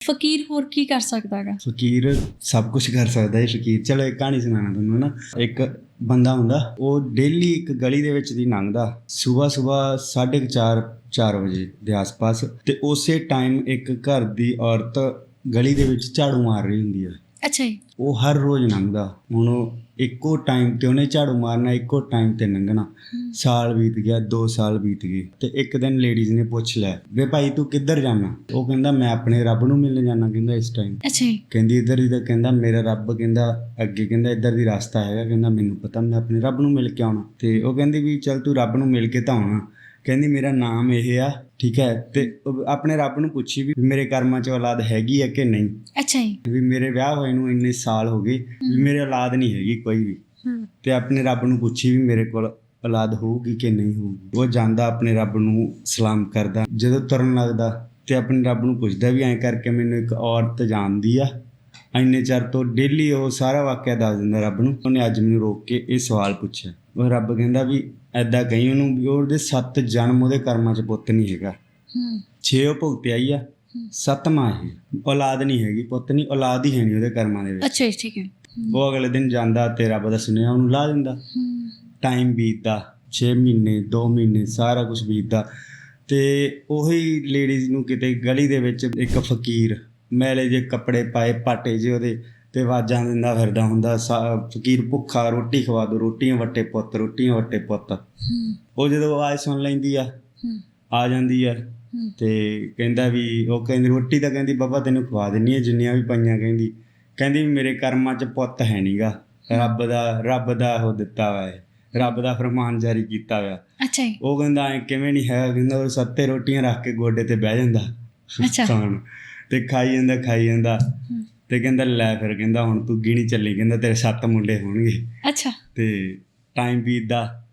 ਫਕੀਰ ਹੋਰ ਕੀ ਕਰ ਸਕਦਾਗਾ ਫਕੀਰ ਸਭ ਕੁਝ ਕਰ ਸਕਦਾ ਹੈ ਫਕੀਰ। ਚਲੋ ਇੱਕ ਕਹਾਣੀ ਸੁਣਾਣਾ ਤੁਹਾਨੂੰ ਨਾ ਇੱਕ ਬੰਦਾ ਹੁੰਦਾ, ਉਹ ਡੇਲੀ ਇੱਕ ਗਲੀ ਦੇ ਵਿੱਚ ਦੀ ਲੰਘਦਾ ਸਵੇਰ ਸਵੇਰ 4:30 4 ਵਜੇ ਦੇ ਆਸ-ਪਾਸ। ਤੇ ਉਸੇ ਟਾਈਮ ਇੱਕ ਘਰ ਦੀ ਔਰਤ ਗਲੀ ਦੇ ਵਿੱਚ ਝਾੜੂ ਮਾਰ ਰਹੀ ਹੁੰਦੀ ਹੈ ਅੱਛਾ ਜੀ। ਉਹ ਹਰ ਰੋਜ਼ ਲੰਘਦਾ। ਹੁਣ ਉਹ ਇੱਕੋ ਟਾਈਮ ਤੇ ਉਹਨੇ ਝਾੜੂ ਮਾਰਨਾ ਇੱਕੋ ਟਾਈਮ ਤੇ ਲੰਘਣਾ। ਸਾਲ ਬੀਤ ਗਿਆ 2 ਸਾਲ ਬੀਤ ਗਏ। ਤੇ ਇੱਕ ਦਿਨ ਲੇਡੀਜ਼ ਨੇ ਪੁੱਛ ਲਿਆ ਵੇ ਭਾਈ ਤੂੰ ਕਿੱਧਰ ਜਾਣਾ? ਉਹ ਕਹਿੰਦਾ ਮੈਂ ਆਪਣੇ ਰੱਬ ਨੂੰ ਮਿਲਣ ਜਾਣਾ ਕਹਿੰਦਾ ਇਸ ਟਾਈਮ ਅੱਛਾ ਜੀ। ਕਹਿੰਦੀ ਇੱਧਰ ਦੀ ਤਾਂ ਕਹਿੰਦਾ ਮੇਰਾ ਰੱਬ ਕਹਿੰਦਾ ਅੱਗੇ ਕਹਿੰਦਾ ਇੱਧਰ ਦੀ ਰਸਤਾ ਹੈਗਾ ਕਹਿੰਦਾ ਮੈਨੂੰ ਪਤਾ ਮੈਂ ਆਪਣੇ ਰੱਬ ਨੂੰ ਮਿਲ ਕੇ ਆਉਣਾ। ਤੇ ਉਹ ਕਹਿੰਦੀ ਵੀ ਚੱਲ ਤੂੰ ਰੱਬ ਨੂੰ ਮਿਲ ਕੇ ਤਾਂ ਆਉਣਾ। ਕਹਿੰਦੀ ਮੇਰਾ ਨਾਮ ਇਹ ਆ ਠੀਕ ਹੈ? ਤੇ ਆਪਣੇ ਰੱਬ ਨੂੰ ਪੁੱਛੀ ਵੀ ਮੇਰੇ ਕਰਮਾਂ 'ਚ ਔਲਾਦ ਹੈਗੀ ਹੈ ਕਿ ਨਹੀਂ? ਅੱਛਾ ਜੀ। ਵੀ ਮੇਰੇ ਵਿਆਹ ਹੋਏ ਨੂੰ ਇੰਨੇ ਸਾਲ ਹੋ ਗਏ ਵੀ ਮੇਰੇ ਔਲਾਦ ਨਹੀਂ ਹੈਗੀ ਕੋਈ ਵੀ। ਤੇ ਆਪਣੇ ਰੱਬ ਨੂੰ ਪੁੱਛੀ ਵੀ ਮੇਰੇ ਕੋਲ ਔਲਾਦ ਹੋਊਗੀ ਕਿ ਨਹੀਂ ਹੋਊਗੀ? ਉਹ ਜਾਂਦਾ ਆਪਣੇ ਰੱਬ ਨੂੰ ਸਲਾਮ ਕਰਦਾ। ਜਦੋਂ ਤੁਰਨ ਲੱਗਦਾ ਤੇ ਆਪਣੇ ਰੱਬ ਨੂੰ ਪੁੱਛਦਾ ਵੀ ਐਂ ਕਰਕੇ ਮੈਨੂੰ ਇੱਕ ਔਰਤ ਜਾਣਦੀ ਆ। ਇੰਨੇ ਚਿਰ ਤੋਂ ਡੇਲੀ ਉਹ ਸਾਰਾ ਵਾਕਿਆ ਦੱਸ ਦਿੰਦਾ ਰੱਬ ਨੂੰ। ਉਹਨੇ ਅੱਜ ਮੈਨੂੰ ਰੋਕ ਕੇ ਇਹ ਸਵਾਲ ਪੁੱਛਿਆ। ਉਹ ਰੱਬ ਕਹਿੰਦਾ ਵੀ ਐਦਾਂ ਕਹੀ ਉਹਨੂੰ ਵੀ ਉਹਦੇ ਸੱਤ ਜਨਮ ਉਹਦੇ ਕਰਮਾਂ 'ਚ ਪੁੱਤ ਨਹੀਂ ਹੈਗਾ। ਹੂੰ। ਛੇ ਉਹ ਭੁਗਤਿਆ ਹੀ। ਆ ਸੱਤਵਾਂ ਇਹ ਔਲਾਦ ਨਹੀਂ ਹੈਗੀ ਪੁੱਤ ਨਹੀਂ ਔਲਾਦ ਹੀ ਹੈ ਨਹੀਂ ਉਹਦੇ ਕਰਮਾਂ ਦੇ ਵਿੱਚ। ਅੱਛਾ ਜੀ ਠੀਕ ਹੈ। ਉਹ ਅਗਲੇ ਦਿਨ ਜਾਂਦਾ ਤੇ ਰੱਬ ਦਾ ਸੁਨੇਹਾ ਉਹਨੂੰ ਲਾ ਦਿੰਦਾ। ਹੂੰ। ਟਾਈਮ ਬੀਤਦਾ 6 ਮਹੀਨੇ 2 ਮਹੀਨੇ ਸਾਰਾ ਕੁਝ ਬੀਤਦਾ ਤੇ ਉਹੀ ਲੇਡੀਜ਼ ਨੂੰ ਕਿਤੇ ਗਲੀ ਦੇ ਵਿੱਚ ਇੱਕ ਫਕੀਰ ਮੈਲੇ ਜੇ ਕੱਪੜੇ ਪਾਏ ਪਾਟੇ ਜੇ ਉਹਦੇ ਤੇ ਆਵਾਜ਼ਾਂ ਦਿੰਦਾ ਫਿਰਦਾ ਹੁੰਦਾ ਫਕੀਰ ਭੁੱਖਾ ਰੋਟੀ ਖਵਾ ਦੋ ਰੋਟੀਆਂ ਵੱਟੇ ਪੁੱਤ ਰੋਟੀਆਂ ਵੱਟੇ ਪੁੱਤ। ਉਹ ਜਦੋਂ ਆਵਾਜ਼ ਸੁਣ ਲੈਂਦੀ ਆ ਆ ਜਾਂਦੀ ਆ ਤੇ ਕਹਿੰਦਾ ਵੀ ਉਹ ਕਹਿੰਦੀ ਰੋਟੀ ਤਾਂ ਕਹਿੰਦੀ ਬਾਬਾ ਤੈਨੂੰ ਖਵਾ ਦਿੰਨੀ ਹੈ ਜਿੰਨੀਆਂ ਵੀ ਪਈਆਂ ਕਹਿੰਦੀ। ਕਹਿੰਦੀ ਵੀ ਮੇਰੇ ਕਰਮਾਂ 'ਚ ਪੁੱਤ ਹੈ ਨਹੀਂਗਾ ਰੱਬ ਦਾ ਰੱਬ ਦਾ ਉਹ ਦਿੱਤਾ ਹੈ ਰੱਬ ਦਾ ਫਰਮਾਨ ਜਾਰੀ ਕੀਤਾ ਹੋਇਆ। ਅੱਛਾ ਜੀ। ਉਹ ਕਹਿੰਦਾ ਐ ਕਿਵੇਂ ਨਹੀਂ ਹੈ ਕਹਿੰਦਾ ਉਹ ਸੱਤੇ ਰੋਟੀਆਂ ਰੱਖ ਕੇ ਗੋਡੇ ਤੇ ਬਹਿ ਜਾਂਦਾ। ਅੱਛਾ। ਤੇ ਖਾਈ ਜਾਂਦਾ ਖਾਈ ਜਾਂਦਾ। ਤੇ ਕਹਿੰਦਾ ਲੈ ਫਿਰ ਕਹਿੰਦਾ ਹੁਣ ਤੂੰ ਗਿਣੀ ਚੱਲੀ ਕਹਿੰਦਾ ਤੇਰੇ ਸੱਤ ਮੁੰਡੇ ਹੋਣਗੇ। ਅੱਛਾ। ਤੇ ਟਾਈਮ ਬੀਤਦਾ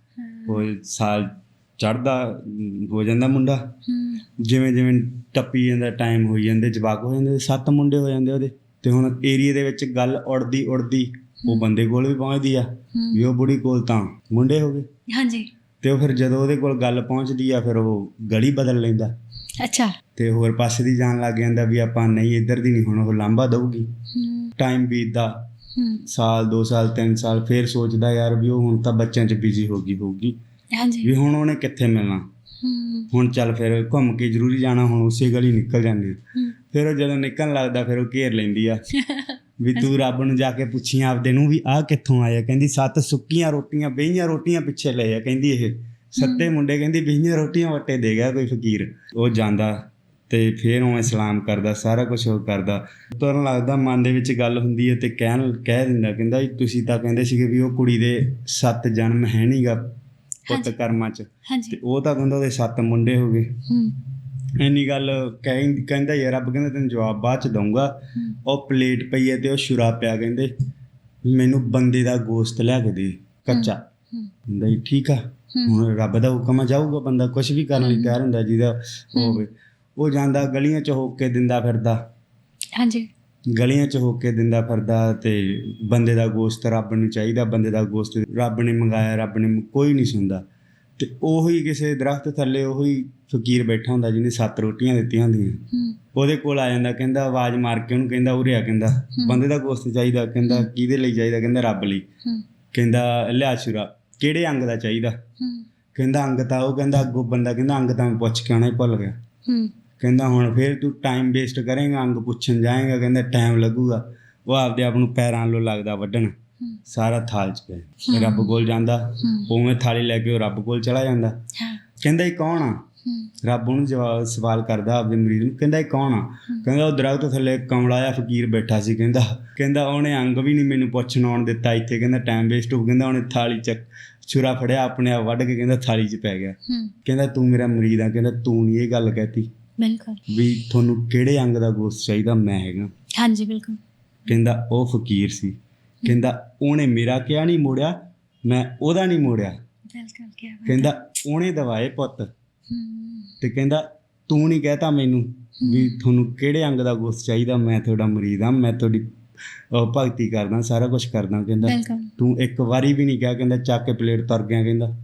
ਉਹ ਸਾਲ ਚੜਦਾ ਹੋ ਜਾਂਦਾ ਮੁੰਡਾ। ਜਿਵੇਂ ਜਿਵੇਂ ਟੱਪੀ ਜਾਂਦਾ ਟਾਈਮ ਹੋਈ ਜਾਂਦੇ ਜਵਾਕ ਹੋ ਜਾਂਦੇ ਸੱਤ ਮੁੰਡੇ ਹੋ ਜਾਂਦੇ ਉਹਦੇ। ਤੇ ਹੁਣ ਏਰੀਆ ਦੇ ਵਿੱਚ ਗੱਲ ਉੜਦੀ ਉੜਦੀ ਉਹ ਬੰਦੇ ਕੋਲ ਵੀ ਪਹੁੰਚਦੀ ਆ ਵੀ ਉਹ ਬੁੜੀ ਕੋਲ ਤਾਂ ਮੁੰਡੇ ਹੋ ਗਏ। ਹਾਂਜੀ। ਤੇ ਉਹ ਫਿਰ ਜਦੋਂ ਉਹਦੇ ਕੋਲ ਗੱਲ ਪਹੁੰਚਦੀ ਆ ਫਿਰ ਉਹ ਗਲੀ ਬਦਲ ਲੈਂਦਾ। ਅੱਛਾ। ਤੇ ਹੋਰ ਪਾਸੇ ਦੀ ਜਾਣ ਲੱਗ ਜਾਂਦਾ ਵੀ ਆਪਾਂ ਨਹੀਂ ਇੱਧਰ ਦੀ ਨਹੀਂ ਹੁਣ ਉਹ ਲਾਂਬਾ ਦਊਗੀ। ਟਾਈਮ ਬੀਤਦਾ। ਸਾਲ 2 ਸਾਲ 3 ਸਾਲ ਫੇਰ ਸੋਚਦਾ ਯਾਰ ਵੀ ਉਹ ਹੁਣ ਤਾਂ ਬੱਚਿਆਂ 'ਚ ਬਿਜ਼ੀ ਹੋ ਗਈ ਹੋਊਗੀ। ਹਾਂਜੀ। ਵੀ ਹੁਣ ਉਹਨੇ ਕਿੱਥੇ ਮਿਲਣਾ? ਹੁਣ ਚੱਲ ਫਿਰ ਘੁੰਮ ਕੇ ਜ਼ਰੂਰੀ ਜਾਣਾ ਹੁਣ ਉਸੇ ਗਲੀ ਨਿਕਲ ਜਾਂਦੇ ਹੂੰ। ਫਿਰ ਉਹ ਜਦੋਂ ਨਿਕਲਣ ਲੱਗਦਾ ਫਿਰ ਉਹ ਘੇਰ ਲੈਂਦੀ ਆ। ਵੀ ਤੂੰ ਰੱਬ ਨੂੰ ਜਾ ਕੇ ਪੁੱਛੀ ਆਪਦੇ ਨੂੰ ਵੀ ਆਹ ਕਿੱਥੋਂ ਆਇਆ? ਕਹਿੰਦੀ ਸੱਤ ਸੁੱਕੀਆਂ ਰੋਟੀਆਂ ਬਈਆਂ ਰੋਟੀਆਂ ਪਿੱਛੇ ਲਏ ਆ। ਕਹਿੰਦੀ ਇਹ ਸੱਤੇ ਮੁੰਡੇ ਕਹਿੰਦੀ ਬਈਆਂ ਰੋਟੀਆਂ ਵੱਟੇ ਦੇ ਗਿਆ ਕੋਈ ਫਕੀਰ। ਉਹ ਜਾਂਦਾ ਤੇ ਫਿਰ ਉਹ ਸਲਾਮ ਕਰਦਾ ਸਾਰਾ ਕੁਝ ਉਹ ਕਰਦਾ। ਤੁਰਨ ਲੱਗਦਾ ਮਨ ਦੇ ਵਿੱਚ ਗੱਲ ਹੁੰਦੀ ਹੈ ਤੇ ਕਹਿਣ ਕਹਿ ਦਿੰਦਾ ਕਹਿੰਦਾ ਤੁਸੀਂ ਤਾਂ ਕਹਿੰਦੇ ਸੀਗੇ ਵੀ ਉਹ ਕੁੜੀ ਦੇ ਸੱਤ ਜਨਮ ਹੈ ਨਹੀਂਗਾ ਪੁੱਤ। ਕਰਮਾਂ 'ਚ। ਤੇ ਉਹ ਤਾਂ ਕਹਿੰਦਾ ਉਹਦੇ ਸੱਤ ਮੁੰਡੇ ਹੋ ਗਏ। ਇੰਨੀ ਗੱਲ ਕਹਿੰ- ਕਹਿੰਦਾ ਯਾਰ ਰੱਬ ਕਹਿੰਦਾ ਤੈਨੂੰ ਜਵਾਬ ਬਾਅਦ ਚ ਦਊਂਗਾ। ਉਹ ਪਲੇਟ ਪਈ ਹੈ ਤੇ ਉਹ ਸ਼ਰਾਬ ਪਿਆ ਕਹਿੰਦੇ ਮੈਨੂੰ ਬੰਦੇ ਦਾ ਗੋਸ਼ਤ ਲਿਆ ਕੇ ਦੇ ਕੱਚਾ। ਕਹਿੰਦਾ ਠੀਕ ਆ। ਰੱਬ ਦਾ ਹੁਕਮ ਆ ਜਾਊਗਾ ਬੰਦਾ ਕੁਝ ਵੀ ਕਰਨ ਲਈ ਤਿਆਰ ਹੁੰਦਾ ਜਿਹਦਾ ਹੋਵੇ। ਉਹ ਜਾਂਦਾ ਗਲੀਆਂ ਚ ਹੋ ਕੇ ਦਿੰਦਾ ਫਿਰਦਾ। ਹਾਂਜੀ। ਗਲੀਆਂ ਚ ਹੋ ਕੇ ਦਿੰਦਾ ਫਿਰਦਾ ਤੇ ਬੰਦੇ ਦਾ ਗੋਸ਼ਤ ਰੱਬ ਨੂੰ ਚਾਹੀਦਾ ਬੰਦੇ ਦਾ ਗੋਸ਼ਤ ਰੱਬ ਨੇ ਮੰਗਾਇਆ ਰੱਬ ਨੇ ਕੋਈ ਨਹੀਂ ਸੁਣਦਾ। ਤੇ ਉਹੀ ਕਿਸੇ ਦਰਖਤ ਥੱਲੇ ਉਹੀ ਫਕੀਰ ਬੈਠਾ ਹੁੰਦਾ ਜਿਹਨੇ ਸੱਤ ਰੋਟੀਆਂ ਦਿੱਤੀਆਂ ਹੁੰਦੀਆਂ। ਉਹਦੇ ਕੋਲ ਆ ਜਾਂਦਾ ਕਹਿੰਦਾ ਆਵਾਜ਼ ਮਾਰ ਕੇ ਉਹਨੂੰ ਕਹਿੰਦਾ ਉਰੇ ਆ ਕਹਿੰਦਾ ਬੰਦੇ ਦਾ ਗੋਸ਼ਤ ਚਾਹੀਦਾ ਕਹਿੰਦਾ ਕਿਹਦੇ ਲਈ ਚਾਹੀਦਾ ਕਹਿੰਦਾ ਰੱਬ ਲਈ। ਕਹਿੰਦਾ ਲਿਆ ਸ਼ੁਰਾ ਕਿਹੜੇ ਅੰਗ ਦਾ ਚਾਹੀਦਾ? ਹੂੰ। ਕਹਿੰਦਾ ਅੰਗ ਤਾਂ ਉਹ ਕਹਿੰਦਾ ਅੱਗੋਂ ਬੰਦਾ ਕਹਿੰਦਾ ਅੰਗ ਤਾਂ ਪੁੱਛ ਕੇ ਆਉਣਾ ਹੀ ਭੁੱਲ ਗਿਆ। ਹੂੰ। ਕਹਿੰਦਾ ਹੁਣ ਫੇਰ ਤੂੰ ਟਾਈਮ ਵੇਸਟ ਕਰੇਂਗਾ ਅੰਗ ਪੁੱਛਣ ਜਾਏਗਾ ਕਹਿੰਦਾ ਟਾਈਮ ਲੱਗੂਗਾ। ਉਹ ਆਪਦੇ ਆਪ ਨੂੰ ਪੈਰਾਂ ਨੂੰ ਲੱਗਦਾ ਵੱਢਣ। ਸਾਰਾ ਥਾਲ ਚ ਪਿਆ ਰੱਬ ਕੋਲ ਜਾਂਦਾ। ਉਵੇਂ ਥਾਲੀ ਲੈ ਕੇ ਉਹ ਰੱਬ ਕੋਲ ਚਲਾ ਜਾਂਦਾ। ਕਹਿੰਦਾ ਇਹ ਕੌਣ ਆ? ਰੱਬ ਉਹਨੂੰ ਜਵਾਬ ਸਵਾਲ ਕਰਦਾ ਆਪਦੇ ਮਰੀਜ਼ ਨੂੰ ਕਹਿੰਦਾ ਇਹ ਕੌਣ ਆ? ਕਹਿੰਦਾ ਉਹ ਦਰਖਤ ਥੱਲੇ ਕਮਲਾ ਜਿਹਾ ਫਕੀਰ ਬੈਠਾ ਸੀ ਕਹਿੰਦਾ। ਕਹਿੰਦਾ ਉਹਨੇ ਅੰਗ ਵੀ ਨਹੀਂ ਮੈਨੂੰ ਪੁੱਛਣ ਆਉਣ ਦਿੱਤਾ ਇੱਥੇ ਕਹਿੰਦਾ ਟਾਈਮ ਵੇਸਟ ਹੋ ਕਹਿੰਦਾ ਉਹਨੇ ਥਾਲੀ ਚ ਛੁਰਾ ਫੜਿਆ ਆਪਣੇ ਆਪ ਵੱਢ ਕੇ ਕਹਿੰਦਾ ਥਾਲੀ 'ਚ ਪੈ ਗਿਆ। ਕਹਿੰਦਾ ਤੂੰ ਮੇਰਾ ਮਰੀਜ਼ ਆ ਕਹਿੰਦਾ ਤੂੰ ਨਹੀਂ ਇਹ ਗੱਲ ਕਹਿਤੀ ਬਿਲਕੁਲ। ਵੀ ਤੁਹਾਨੂੰ ਕਿਹੜੇ ਅੰਗ ਦਾ ਗੋਸ਼ਤ ਚਾਹੀਦਾ? ਮੈਂ ਹੈਗਾ। ਹਾਂਜੀ ਬਿਲਕੁਲ। ਕਹਿੰਦਾ ਉਹ ਫਕੀਰ ਸੀ। ਕਹਿੰਦਾ ਉਹਨੇ ਮੇਰਾ ਕਿਹਾ ਨਹੀਂ ਮੋੜਿਆ ਮੈਂ ਉਹਦਾ ਨਹੀਂ ਮੋੜਿਆ। ਬਿਲਕੁਲ ਕਹਿੰਦਾ ਉਹਨੇ ਦਵਾਏ ਪੁੱਤ। ਤੇ ਕਹਿੰਦਾ ਤੂੰ ਨਹੀਂ ਕਹਿਤਾ ਮੈਨੂੰ ਵੀ ਤੁਹਾਨੂੰ ਕਿਹੜੇ ਅੰਗ ਦਾ ਗੋਸ਼ਤ ਚਾਹੀਦਾ? ਮੈਂ ਤੁਹਾਡਾ ਮਰੀਜ਼ ਆ ਮੈਂ ਤੁਹਾਡੀ ਭਗਤੀ ਕਰਦਾ ਸਾਰਾ ਕੁਝ ਕਰਦਾ। ਕਹਿੰਦਾ ਤੂੰ ਇੱਕ ਵਾਰੀ ਵੀ ਨਹੀਂ ਕਿਹਾ ਕਹਿੰਦਾ ਚੱਕ ਕੇ ਪਲੇਟ ਤਰ ਗਿਆ ਕਹਿੰਦਾ।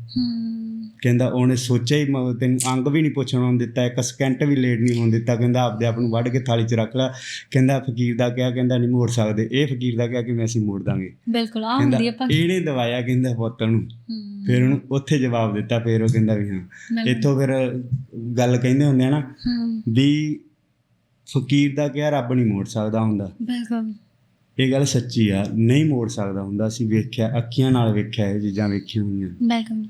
ਕਹਿੰਦਾ ਉਹਨੇ ਸੋਚਿਆ ਹੀ ਮ- ਤੈਨੂੰ ਅੰਗ ਵੀ ਨਹੀਂ ਪੁੱਛਣ ਆਉਣ ਦਿੱਤਾ ਇੱਕ ਸਕਿੰਟ ਵੀ ਲੇਟ ਨਹੀਂ ਹੋਣ ਦਿੱਤਾ ਕਹਿੰਦਾ ਆਪਦੇ ਆਪ ਨੂੰ ਵੱਢ ਕੇ ਥਾਲੀ 'ਚ ਰੱਖ ਲੈ। ਕਹਿੰਦਾ ਫਕੀਰ ਦਾ ਕਿਹਾ ਕਹਿੰਦਾ ਨਹੀਂ ਮੋੜ ਸਕਦੇ। ਇਹ ਫਕੀਰ ਦਾ ਕਿਹਾ ਕਿ ਮੈਂ ਅਸੀਂ ਮੋੜ ਦਾਂਗੇ। ਬਿਲਕੁਲ ਆ ਹੁੰਦੀ ਆਪਾਂ ਇਹਨੇ ਦਵਾਇਆ ਕਹਿੰਦਾ ਪੁੱਤ ਨੂੰ। ਫਿਰ ਉਹਨੂੰ ਉੱਥੇ ਜਵਾਬ ਦਿੱਤਾ ਫਿਰ ਉਹ ਕਹਿੰਦਾ ਵੀ ਹਾਂ। ਇੱਥੋਂ ਫਿਰ ਗੱਲ ਕਹਿੰਦੇ ਹੁੰਦੇ ਆ ਨਾ ਵੀ ਫਕੀਰ ਦਾ ਕਿਹਾ ਰੱਬ ਨਹੀਂ ਮੋੜ ਸਕਦਾ ਹੁੰਦਾ। ਬਿਲਕੁਲ। ਇਹ ਗੱਲ ਸੱਚੀ ਆ ਨਹੀਂ ਮੋੜ ਸਕਦਾ ਹੁੰਦਾ। ਅਸੀਂ ਵੇਖਿਆ ਅੱਖੀਆਂ ਨਾਲ ਵੇਖਿਆ ਇਹ ਚੀਜ਼ਾਂ ਵੇਖੀਆਂ ਹੋਈਆਂ। ਬਿਲਕੁਲ।